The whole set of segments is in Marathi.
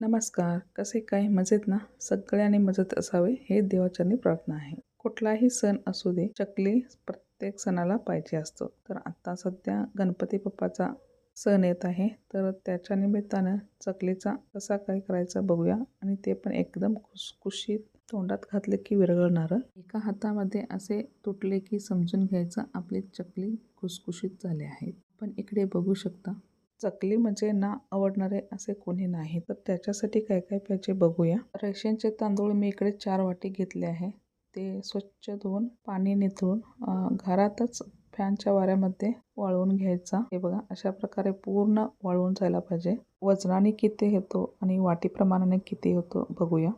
नमस्कार. कसे काय? मजेत ना? सगळ्यांनी मजेत असावे हे देवाचरणी प्रार्थना आहे. कुठलाही सण असू दे चकली प्रत्येक सणाला पाहिजे असतो. तर आता सध्या गणपती बाप्पाचा सण येत आहे. तर त्याच्या निमित्तानं चकलीचा कसा काय करायचा बघूया. आणि ते पण एकदम खुसखुशीत तोंडात घातले की विरघळणारं. एका हातामध्ये असे तुटले की समजून घ्यायचं आपली चकली खुसखुशीत झाले आहेत पण इकडे बघू शकता. चकली म्हणजे ना आवडणारे असे कोणी नाही. तर त्याच्यासाठी काय काय पाहिजे बघूया. रेशनचे तांदूळ मी इकडे चार वाटी घेतले आहे. ते स्वच्छ धुवून पाणी निथळून घरातच फॅनच्या वाऱ्यामध्ये वाळवून घ्यायचा. हे बघा अशा प्रकारे पूर्ण वाळवून जायला पाहिजे. वजनाने किती येतो आणि वाटीप्रमाणाने किती होतो बघूया.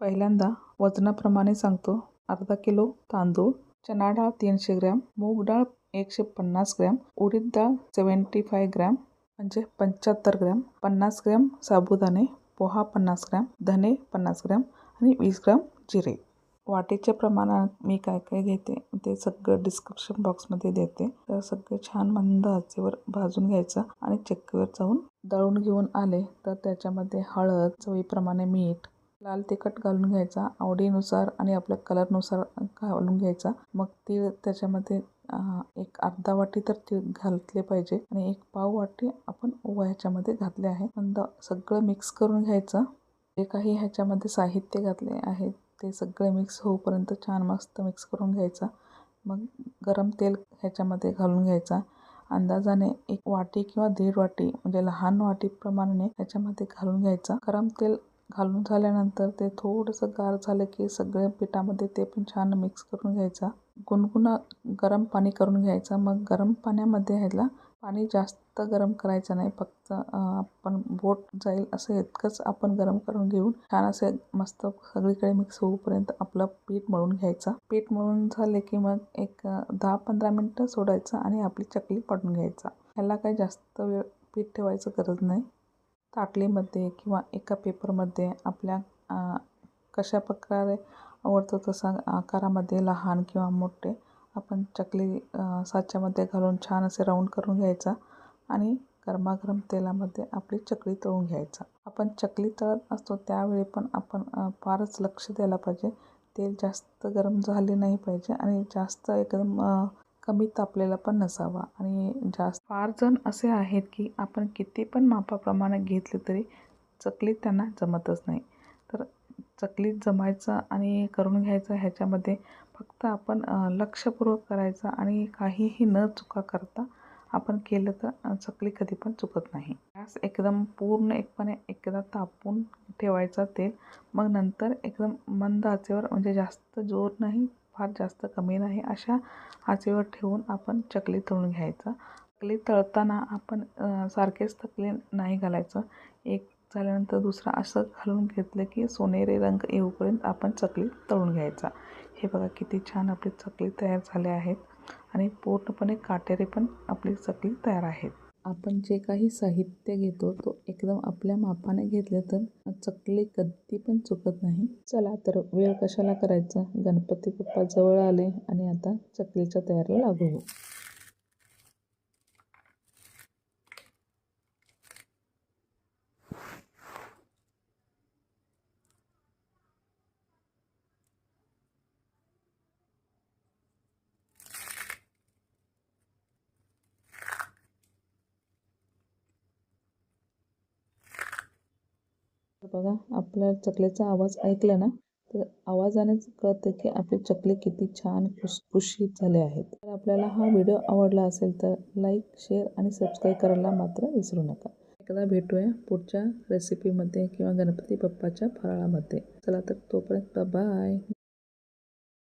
पहिल्यांदा वजनाप्रमाणे सांगतो. अर्धा किलो तांदूळ चना डाळ तीनशे ग्रॅम मूग डाळ एकशे पन्नास ग्रॅम उडीद डाळ सेवन्टी फाय ग्रॅम म्हणजे पंच्याहत्तर ग्रॅम पन्नास ग्रॅम साबुदाणे पोहा पन्नास ग्रॅम धने पन्नास ग्रॅम आणि वीस ग्रॅम जिरे. वाटेच्या प्रमाणात मी काय काय घेते ते सगळं डिस्क्रिप्शन बॉक्समध्ये देते. तर सगळे छान मंद आचेवर भाजून घ्यायचं आणि चक्कीवर जाऊन दळून घेऊन आले तर त्याच्यामध्ये हळद चवीप्रमाणे मीठ लाल तिखट घालून घ्यायचा आवडीनुसार आणि आपल्या कलरनुसार घालून घ्यायचा. मग तीळ त्याच्यामध्ये एक अर्धा वाटी तर तीळ घातले पाहिजे आणि एक पाव वाटी आपण ओवा ह्याच्यामध्ये घातले आहे. मंद सगळं मिक्स करून घ्यायचं. जे काही ह्याच्यामध्ये साहित्य घातले आहे ते सगळे मिक्स होऊपर्यंत छान मस्त मिक्स करून घ्यायचा. मग गरम तेल ह्याच्यामध्ये घालून घ्यायचा. अंदाजाने एक वाटी किंवा दीड वाटी म्हणजे लहान वाटीप्रमाणे ह्याच्यामध्ये घालून घ्यायचा. गरम तेल घालून झाल्यानंतर ते थोडंसं गार झालं की सगळ्या पिठामध्ये ते पण छान मिक्स करून घ्यायचा. गुणगुणा गरम पाणी करून घ्यायचं. मग गरम पाण्यामध्ये ह्याला पाणी जास्त गरम करायचं नाही. फक्त आपण बोट जाईल असं इतकंच आपण गरम करून घेऊन छान असे मस्त सगळीकडे मिक्स होऊपर्यंत आपलं पीठ मळून घ्यायचं. पीठ मळून झाले की मग एक दहा पंधरा मिनटं सोडायचं आणि आपली चकली पाडून घ्यायचा. ह्याला काही जास्त वेळ पीठ ठेवायचं गरज नाही. ताटलीमध्ये किंवा एका पेपरमध्ये आपल्या कशा प्रकारे आवडतो तसा आकारामध्ये लहान किंवा मोठे आपण चकली साच्यामध्ये घालून छान असे राऊंड करून घ्यायचा आणि गरमागरम तेलामध्ये आपली चकली तळून घ्यायचा. आपण चकली तळत असतो त्यावेळी पण आपण फारच लक्ष द्यायला पाहिजे. तेल जास्त गरम झाले नाही पाहिजे आणि जास्त एकदम कमी तापलेला पण नसावा. आणि जास्त फार जण असे आहेत की आपण किती पण मापाप्रमाणे घेतले तरी चकली त्यांना जमतच नाही. तर चकलीत जमायचं आणि करून घ्यायचं ह्याच्यामध्ये फक्त आपण लक्षपूर्वक करायचं आणि काहीही न चुका करता आपण केलं तर चकली कधी पण चुकत नाही. गॅस एकदम पूर्ण एकपणे एकदा तापून ठेवायचा तेल. मग नंतर एकदम मंद आचेवर म्हणजे जास्त जोर नाही फार जास्त कमी नाही. अशा आचेवर ठेवून आपण चकली तळून घ्यायचं. चकली तळताना आपण सारखेच चकली नाही घालायचं. एक झाल्यानंतर दुसरा असं घालून घेतलं की सोनेरी रंग येऊपर्यंत आपण चकली तळून घ्यायचा. हे बघा किती छान आपली चकली तयार झाल्या आहेत. आणि पूर्णपणे काटेरी पण आपली चकली तयार आहेत. आपण जे काही साहित्य घेतो तो एकदम आपल्या मापाने घेतले तर चकली कधी पण चुकत नाही. चला तर वेळ कशाला करायचा? गणपती बाप्पा जवळ आले आणि आता चकलीच्या तयारीला लागू हो तर बघा आपल्या चकलीचा आवाज ऐकला ना तर आवाजानेच कळतं की आपली चकली किती छान खुशखुशीत झाले आहेत. तर आपल्याला हा व्हिडिओ आवडला असेल तर लाईक शेअर आणि सबस्क्राईब करायला मात्र विसरू नका. एकदा भेटूया पुढच्या रेसिपीमध्ये किंवा गणपती बाप्पाच्या फराळामध्ये. चला तर तोपर्यंत बाय